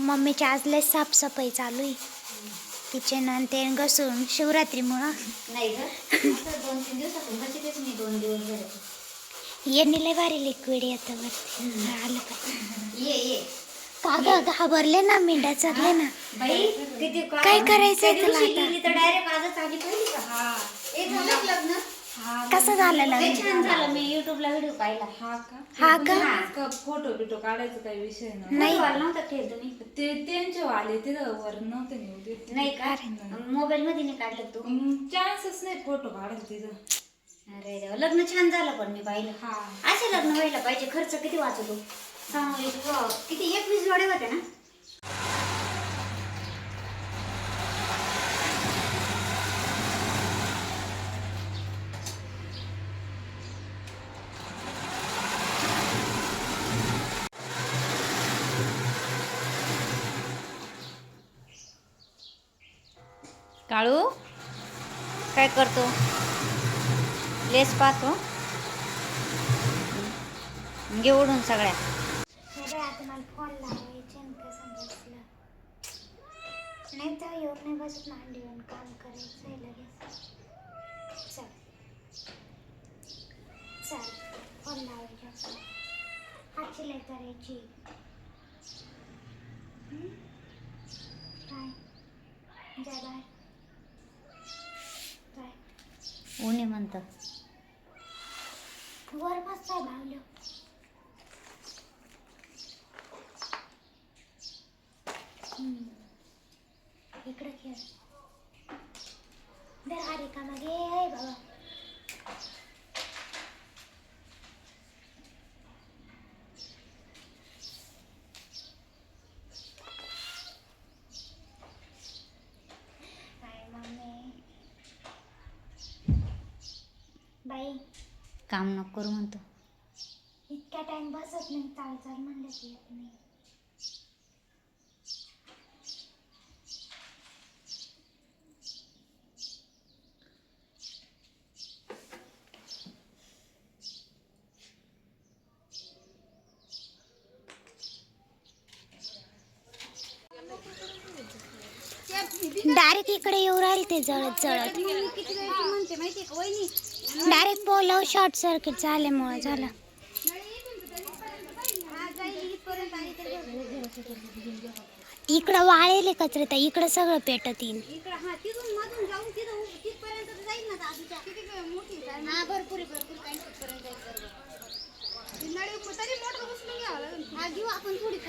मम्मीची आज लय साफसफाई चालू आहे. किचन आणि ते घसून शिवरात्रीमुळं. नाही ग. असं दोन तीन दिवसातून बसतेच मी दोन दिवस झाले यांनी लय भारी लिक्विड येतं वरती. आलं का? ये ये. का ग घाबरले ना मेंढ्या चरले ना. बाई किती का- काय करायचंय तुला आता? डायरेक्ट आजच आली पाहिली का? हा. ए झालं का लग्न? कसं झालं लग्न छान झालं. मी युट्यूबला व्हिडिओ पाहिला. हा का? हा का? का फोटो बिटो काढायचा काही विषय नाही. नव्हता ठेव तुम्ही? ते त्यांचे आले ते वर नव्हते नेऊ देत नाही का? मोबाईल मध्ये नाही काढलं तू? चान्सच नाही फोटो काढायला तिथं अरे देवा लग्न छान झालं पण मी पाहिलं. हा. असे लग्न व्हायला पाहिजे. खर्च किती वाचतो? सांग किती? एकवीस जोडे होते ना? काळू काय करतो? लेस पाहतो. घे ओढून सगळ्या. सगळं आता फोन नाही तर येऊन नाही बसत मांडी येऊन काम करायचं आहे लगेच. चल. चल फोन लावायचा. हातची लय करायची हं? बाय जाय ऊन आहे वर मस्त आहे बावलं इकडं खेळ. दर हा रिकामा मागे आहे बाबा काय मम्मी बाई. काम नको करू म्हणतो. इतक्या टाइम बसत नाही चाल चाल म्हणलं की येत नाही. डायरेक्ट इकडे येऊ राहील ते जळत जळत किती म्हणते माहिती का? वहिनी डायरेक्ट बोलाव शॉर्ट सर्किट झाल्यामुळे झालं. इकडं वाळेले कचरे तर इकडं सगळं पेटत हा? हा. हा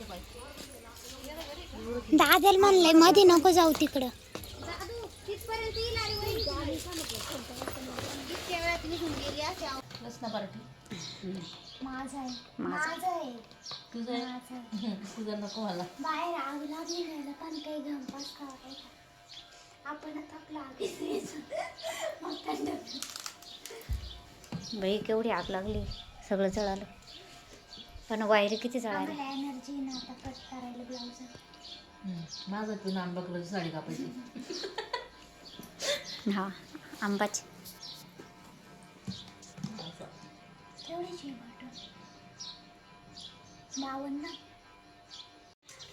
पाहिजे दादाला म्हणलंयमध्ये नको जाऊ तिकडं दादू तिथपर्यंत येईल अरे माझं आहे. माझं. आहे. तुझं माझं आहे. तुझं नको मला. बाहेर आग लागली पण काही आपण आपलं आगीच घ्यायचं. मग थंड. बाई केवढी आग लागली. सगळं जळालं. पण वायर किती जळाली? आम्हाला एनर्जी ना आता कट करायला ब्लाऊज माझं तू कलरची साडी कापायची. हा. आंबाची.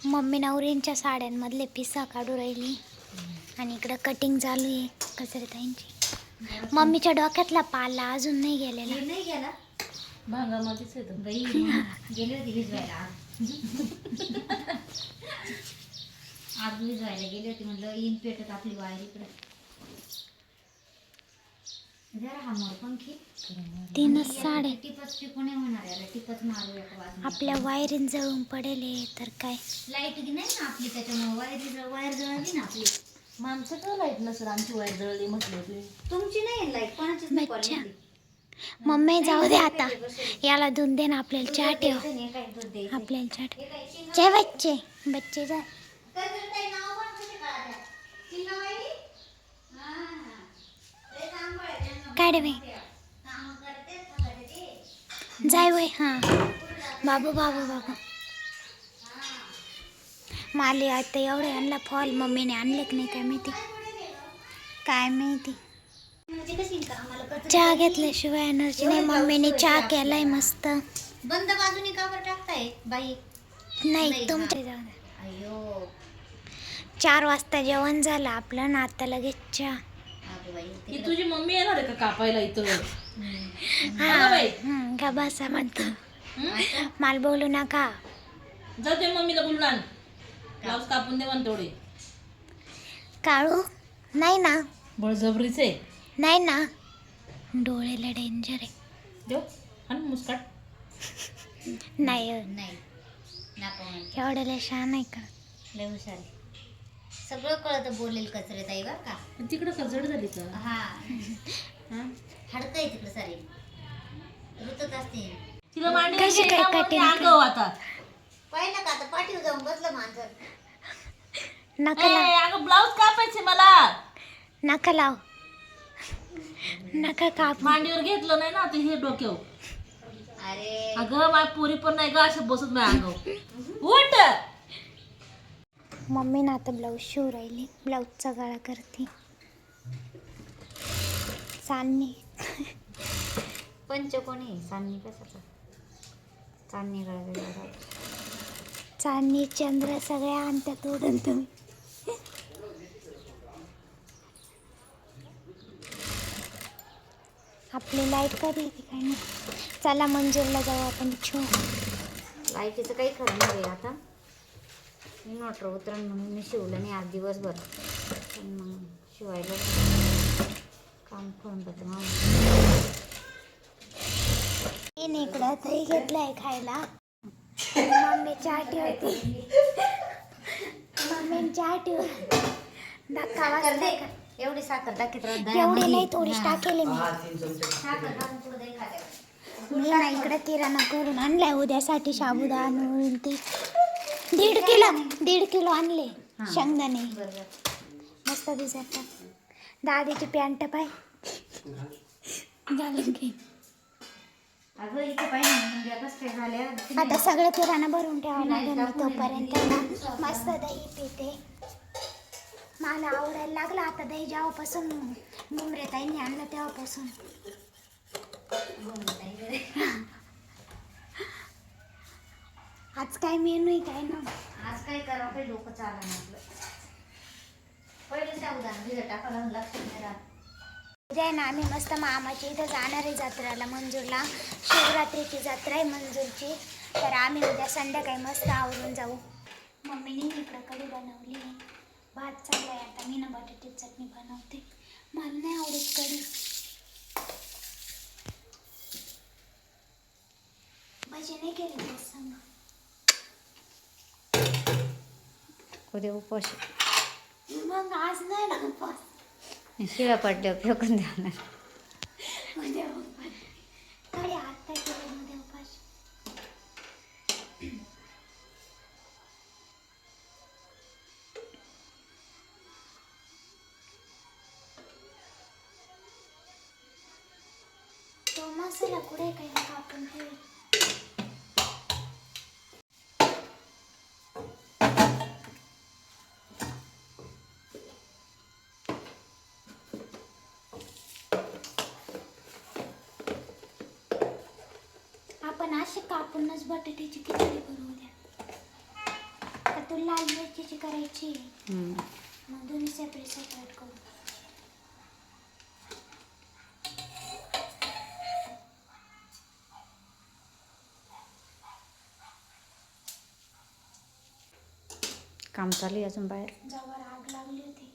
मम्मी नवरींच्या साड्यांमधले पिसा काढू राहिली. आणि इकडं कटिंग चालू आहे कचरेताईंची मम्मीच्या डोक्यातला पाला अजून नाही गेलेला. नाही गेला? भांगामध्येच येतो बाई गेली होती भिजवायला. आग आग भिजवायला गेली होती म्हणलं इन पेटत आपली वायर इकडे. एका बाजूला आपल्या वायरीन जळून पडेले तर काय? लाइट नाही ना आपली त्याच्यामुळे. वायर वायर जळली ना आपली. माणसं का लाइट नसेल आमची वायर जळली म्हटलं ते तुमची नाही लाइट. कोणाचीच नाही मच्छा. पडली. मम्मी जाऊ दे आता. याला धुवून दे ना आपल्याला चहा ठेव. आपल्याला चहा ठेव. बच्चे. बच्चे जाय तर तर ताई नाव पण कसे कळाल्या? चिंगाबाई? हा, हा. लय चांगलं ते. जाय वय हां. बाबू बाबू बाबू. माले आता एवढे आणला फॉल मम्मीने आणले की नाही काय माहिती काय माहिती? चहा घेतल्याशिवाय एनर्जी नाही मम्मीने चहा केलाय मस्त. बंद बाजूने का बरं टाकताय बाई. नाही तुमच्या. जाऊ चार वाजता जेवण झालं आपलं ना आता लगेच चहा. अगं बाई तिकडं- तुझी मम्मी येणार आहे का कापायला इथं. हा. बाई. हं, का बसा म्हणतो. आता मला बोलू नका. जा ते मम्मीला बोलून आण. ब्लाऊज कापून दे म्हण तेवढे. काळू नाही ना? बळजबरीच. नाही ना? डोळेला डेंजर आहे. देऊ आणि मुस्काट. नाही. नाही. नको म्हणते. एवढ्याला छान आहे का? लय हुशार आहे. सगळं कळतं बोलेल कचरे ताई बरं का. तिकडं कचड झाली का? हा. हा? हडकं आहे तिकडे सारे. रुतत असते. तिला मांडी कशी काय अंगव आता. पाहिलं का आता? पाठीवर जाऊन बसलं मांजर. नका लाव. अगं ब्लाऊज कापायचे मला. नका लाव. नका काप. मांडीवर घेतलं नाही ना ते हे डोक्यावर. अरे. अगं माझी पोरी पण नाही ग अशा बसत नाही अंगाव उठ! मम्मी ना आता ब्लाऊज शिव राहिली. ब्लाऊजचा गळा करते. चांदणी पंचकोणी चांदणी कशाचं? चांदणी गळा चांदणी चंद्र सगळ्या आणतात ओढून तुम्ही. आपली लाइट कधी येते काय नाही चला मंजूरला जाऊ आपण छो. लाईटीचं काही खरं नाही बाई आता इन्व्हर्टर उतरण म्हणून मी शिवलं नाही आज दिवसभर. पण मग शिवायला काम करून जातं मग. मी इकडं दही घेतलंय खायला. मम्मी चहा ठेवते मम्मी चहा ठेव धक्का वाजता एवढी साखर टाकीत एवढी नाही थोडीच टाकेल मी. मी ना इकडे किराणा करून आणलाय उद्यासाठी साबुदाणा ते दीड किलो दीड किलो आणले शेंगदाणे. मस्त दिसत. दादीची पॅन्ट पाय. अगं इथे पाहिजे म्हणजे कसं काय झाल्या. आता सगळं किराणा भरून ठेवावं लागेल मी तोपर्यंत. ना मस्त दही पिते. मला आवडायला लागलं आता दही जेव्हापासून मुंबरे ताईंनी आणलं तेव्हापासून. आज काय मेनू आहे काय ना आज काय करावं काही डोकं चाललं आपलं. पहिलं सावधान भिजत टाकायला लक्षात नाही राहत. उद्या आहे ना आम्ही मस्त मामाच्या इथं जाणार आहे जत्रेला मंजूरला. शिवरात्रीची जत्रा आहे मंजूरची. तर आम्ही उद्या संध्याकाळी मस्त आवरून जाऊ. मम्मीने इकडं कढी बनवली आहे. भात चालला आहे आता मी ना बटाट्याची चटणी बनवते. मला नाही आवडत कढी. भजी नाही केली तेच सांग. उद्या उपवास मग आज नाही ना उपवास शिळा पडल्यावर फेकून द्यावणार उद्या आपण असे कापूनच बटाट्याची खिचडी करू द्या. का तू लाल मिरचीची करायची मग दोन्ही सेपरेट सेपरेट करू काम चालू आहे अजून बाहेर जवळ आग लागली होती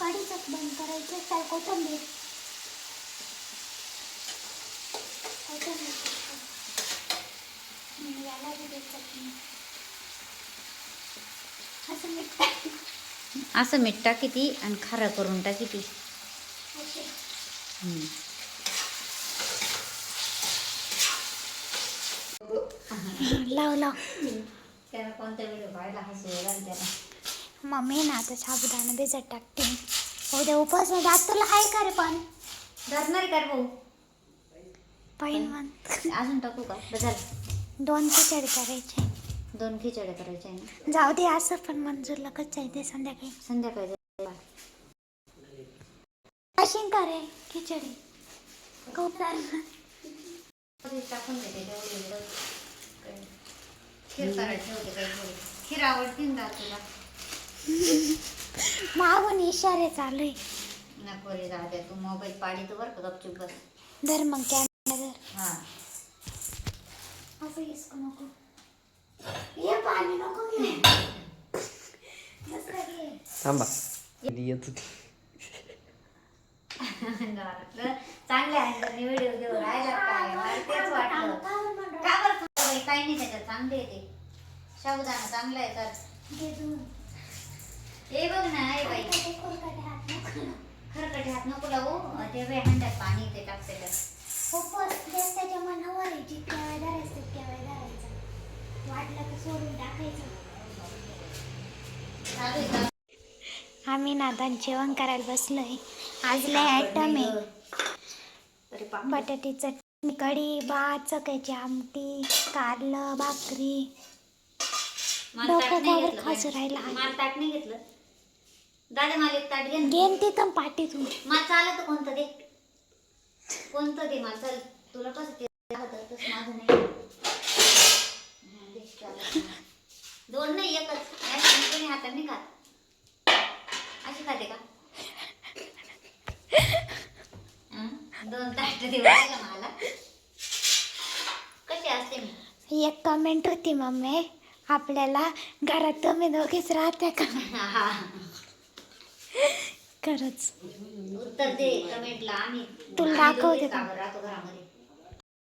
कढीचं कोथिंबीर कोथिंबीर याला चटणी असं मीठ असं मीठ टाकी ती आणि खारं करून टाकी ती लाव लाव त्याला कोणता व्हिडिओ हसू मम्मी ना आता साबुदाणा भिजत टाकते उद्या उपास दात तुला आहे का रे पण? धरणार का रे भाऊ? पाहिन मग अजून टाकू का? बदल दोन खिचडी करायचे. दोन खिचड्या करायच्या आहे ना? जाऊ दे असं पण मंजूरला कच्चा आहे ते संध्याकाळी. संध्याकाळी जाऊ. अशी का रे खिचडी? खूप कधी टाकून देते तेवढी. एवढं. काय. खीर करायची होती काही खीर आवडते ना तुला? मागून इशारे चालू आहे नको रे राहते तू मोबाईल पाडी तर बरं का गपचूप बस? धर मग कॅमेरा धर हां. असं हिसकू नको? हे पाणी नको घे दुसरं घे थांबा. येत. होती वाटलं चांगल्या अँगलने व्हिडिओ घेऊन राहिला काय? मला तेच वाटलं. का बरं काही नाही त्याच्यात चांगले आहे ते. साबुदाणा चांगला आहे तर. घे. हे बघ ना हे बाई. हात नको लावू. खरकटे हात नको लावू. ते बाई हंड्यात पाणी ते टाकते उपवास त्याच्या मनावर आहे जितक्या वेळ धरायचं तितक्या वेळ धरायचा. वाटलं तर सोडून टाकायचं? आम्ही नादान जेवण करायला बसलोय. आज लय आयटम आहे. तरी बटाटी चटणी कढी भात चक्याची आमटी कारलं भाकरी. घेतलं खाजू. राहिला. घेतलं? दादा मला एक ताट घे ना. घेन तिथं पाठीतून मला चालत कोणतं दे कोणतं दे मला चाल तुला कसं ते होतं तसं माझं नाही हा, दे, चालेल. दोन नाही एकच कोणी हातात नाही खात अशी खाते का हं? दोन ताट दिवाळीला मला कशी असते मी एक कमेंट होती मम्मी आपल्याला घरात तुम्ही दोघेच राहते का हा. खरंच उत्तर दे कमेंटला आम्ही तुला आम्ही दाखवते का? राहतो घरामध्ये